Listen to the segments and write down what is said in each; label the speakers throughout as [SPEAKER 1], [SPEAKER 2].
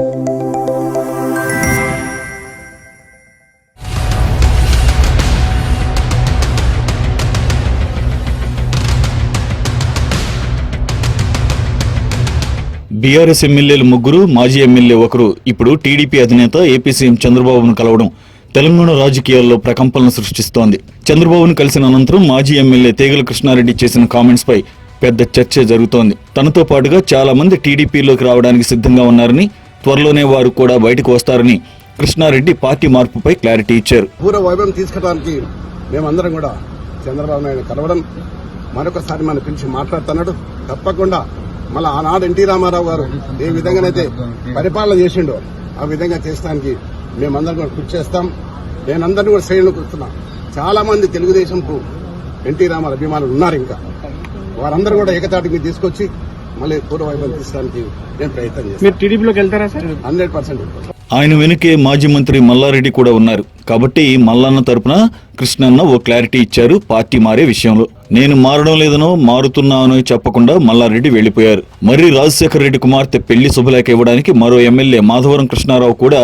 [SPEAKER 1] BRS ఎమ్మెల్యేలు ముగ్గురు మాజీ ఎమ్మెల్యే ఒకరు. ఇప్పుడు టీడీపీ అధినేత ఏపీ సీఎం చంద్రబాబును కలవడం తెలంగాణ రాజకీయాల్లో ప్రకంపనలు సృష్టిస్తోంది. చంద్రబాబును కలిసిన అనంతరం మాజీ ఎమ్మెల్యే తేగల కృష్ణారెడ్డి చేసిన కామెంట్స్పై పెద్ద చర్చ జరుగుతోంది. తనతో పాటుగా చాలా మంది టీడీపీలోకి రావడానికి సిద్ధంగా ఉన్నారని త్వరలోనే వారు కూడా బయటకు వస్తారని కృష్ణారెడ్డి పార్టీ మార్పుపై క్లారిటీ ఇచ్చారు.
[SPEAKER 2] పూర్వ వైభవం తీసుకోవడానికి మేమందరం కూడా చంద్రబాబు నాయుడు కలవడం మరొకసారి మనం పిలిచి మాట్లాడుతున్నాడు. తప్పకుండా మళ్ళీ ఆనాడు ఎన్టీ రామారావు గారు ఏ విధంగానైతే పరిపాలన చేసిండో ఆ విధంగా చేసడానికి మేమందరం కూడా కృషి చేస్తాం. నేనందరినీ కూడా శ్రేణులు కూర్చున్నా. చాలా మంది తెలుగుదేశంకు ఎన్టీ రామారావు అభిమానులు ఉన్నారు ఇంకా. వారందరూ కూడా ఏకతాటికి తీసుకొచ్చి మళ్ళీ పూర్వ వైభవం నేను ప్రయత్నం చేస్తాను
[SPEAKER 3] మీరు టీడీపీలోకి వెళ్తారా సార్?
[SPEAKER 2] హండ్రెడ్ పర్సెంట్
[SPEAKER 1] ఆయన వెనుకే మాజీ మంత్రి మల్లారెడ్డి కూడా ఉన్నారు. కాబట్టి మల్లన్న తరపున కృష్ణన్న ఓ క్లారిటీ ఇచ్చారు పార్టీ మారే విషయంలో. నేను మారడం లేదనో మారుతున్నానో చెప్పకుండా మల్లారెడ్డి వెళ్ళిపోయారు మర్రి రాజశేఖర రెడ్డి కుమార్తె పెళ్ళి శుభలేఖ ఇవ్వడానికి మరో ఎమ్మెల్యే మాధవరం కృష్ణారావు కూడా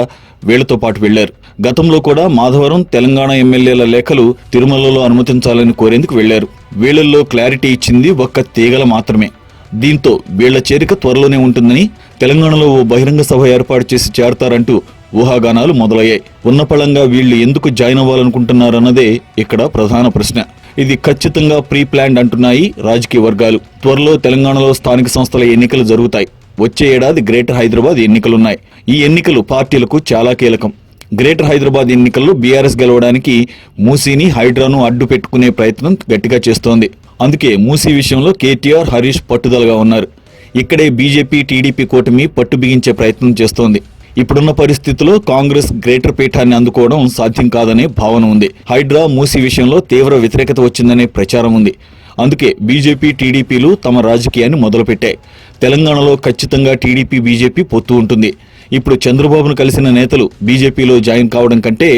[SPEAKER 1] వీళ్ళతో పాటు వెళ్ళారు గతంలో కూడా మాధవరం తెలంగాణ ఎమ్మెల్యేల లేఖలు తిరుమలలో అనుమతించాలని కోరేందుకు వెళ్ళారు వీళ్ళలో క్లారిటీ ఇచ్చింది ఒక్క తీగల మాత్రమే. దీంతో వీళ్ళ చేరిక త్వరలోనే ఉంటుందని తెలంగాణలో ఓ బహిరంగ సభ ఏర్పాటు చేసి చేరతారంటూ ఊహాగానాలు మొదలయ్యాయి. ఉన్నపళంగా వీళ్ళు ఎందుకు జాయిన్ అవ్వాలనుకుంటున్నారన్నదే ఇక్కడ ప్రధాన ప్రశ్న. ఇది ఖచ్చితంగా ప్రీ ప్లాన్డ్ అంటున్నాయి రాజకీయ వర్గాలు. త్వరలో తెలంగాణలో స్థానిక సంస్థల ఎన్నికలు జరుగుతాయి. వచ్చే ఏడాది గ్రేటర్ హైదరాబాద్ ఎన్నికలున్నాయి. ఈ ఎన్నికలు పార్టీలకు చాలా కీలకం. గ్రేటర్ హైదరాబాద్ ఎన్నికల్లో బీఆర్ఎస్ గెలవడానికి మూసీని హైడ్రాను అడ్డు పెట్టుకునే ప్రయత్నం గట్టిగా చేస్తోంది. అందుకే మూసీ విషయంలో కేటీఆర్ హరీష్ పట్టుదలగా ఉన్నారు. ఇక్కడే బీజేపీ టీడీపీ కూటమి పట్టు బిగించే ప్రయత్నం చేస్తోంది. ఇప్పుడున్న పరిస్థితుల్లో కాంగ్రెస్ గ్రేటర్ పీఠాన్ని అందుకోవడం సాధ్యం కాదనే భావన ఉంది. హైడ్రా మూసీ విషయంలో తీవ్ర వ్యతిరేకత వచ్చిందనే ప్రచారం ఉంది. అందుకే బీజేపీ టీడీపీలు తమ రాజకీయాన్ని మొదలుపెట్టాయి. తెలంగాణలో ఖచ్చితంగా టీడీపీ బీజేపీ పొత్తు ఉంటుంది. ఇప్పుడు చంద్రబాబును కలిసిన నేతలు బీజేపీలో జాయిన్ కావడం కంటే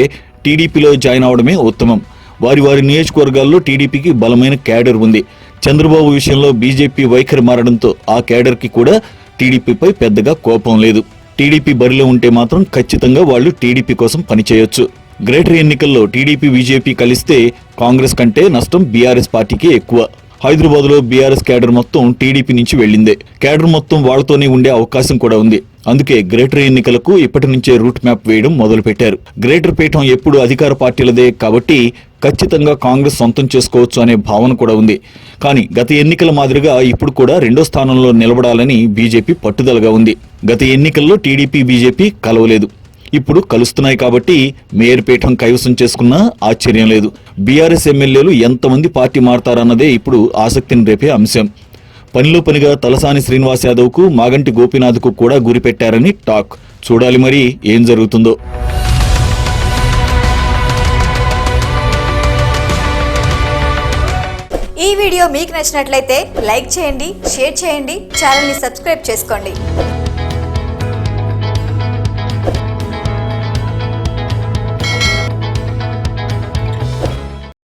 [SPEAKER 1] టీడీపీలో జాయిన్ అవడమే ఉత్తమం. వారి వారి నియోజకవర్గాల్లో టీడీపీకి బలమైన క్యాడర్ ఉంది. చంద్రబాబు విషయంలో బీజేపీ వైఖరి మారడంతో ఆ క్యాడర్కి కూడా టీడీపీపై పెద్దగా కోపం లేదు. టీడీపీ బరిలో ఉంటే మాత్రం ఖచ్చితంగా వాళ్ళు టీడీపీ కోసం పనిచేయొచ్చు. గ్రేటర్ ఎన్నికల్లో టీడీపీ బీజేపీ కలిస్తే కాంగ్రెస్ కంటే నష్టం బీఆర్ఎస్ పార్టీకి ఎక్కువ. హైదరాబాద్లో బీఆర్ఎస్ క్యాడర్ మొత్తం టీడీపీ నుంచి వెళ్ళిందే. క్యాడర్ మొత్తం వాళ్ళతోనే ఉండే అవకాశం కూడా ఉంది. అందుకే గ్రేటర్ ఎన్నికలకు ఇప్పటి నుంచే రూట్ మ్యాప్ వేయడం మొదలుపెట్టారు. గ్రేటర్ పీఠం ఎప్పుడు అధికార పార్టీలదే కాబట్టి ఖచ్చితంగా కాంగ్రెస్ సొంతం చేసుకోవచ్చు అనే భావన కూడా ఉంది. కానీ గత ఎన్నికల మాదిరిగా ఇప్పుడు కూడా రెండో స్థానంలో నిలబడాలని బీజేపీ పట్టుదలగా ఉంది. గత ఎన్నికల్లో టీడీపీ బీజేపీ కలవలేదు. ఇప్పుడు కలుస్తున్నాయి కాబట్టి మేయర్ పీఠం కైవసం చేసుకున్నా ఆశ్చర్యం లేదు. బీఆర్ఎస్ ఎమ్మెల్యేలు ఎంతమంది పార్టీ మారతారన్నదే ఇప్పుడు ఆసక్తిని రేపే అంశం. పనిలో పనిగా తలసాని శ్రీనివాస్ యాదవ్కు మాగంటి గోపీనాథ్కు కూడా గురిపెట్టారని టాక్. చూడాలి మరి ఏం జరుగుతుందో.
[SPEAKER 4] ఈ వీడియో మీకు నచ్చినట్లయితే లైక్ చేయండి షేర్ చేయండి ఛానల్ని సబ్స్క్రైబ్ చేసుకోండి.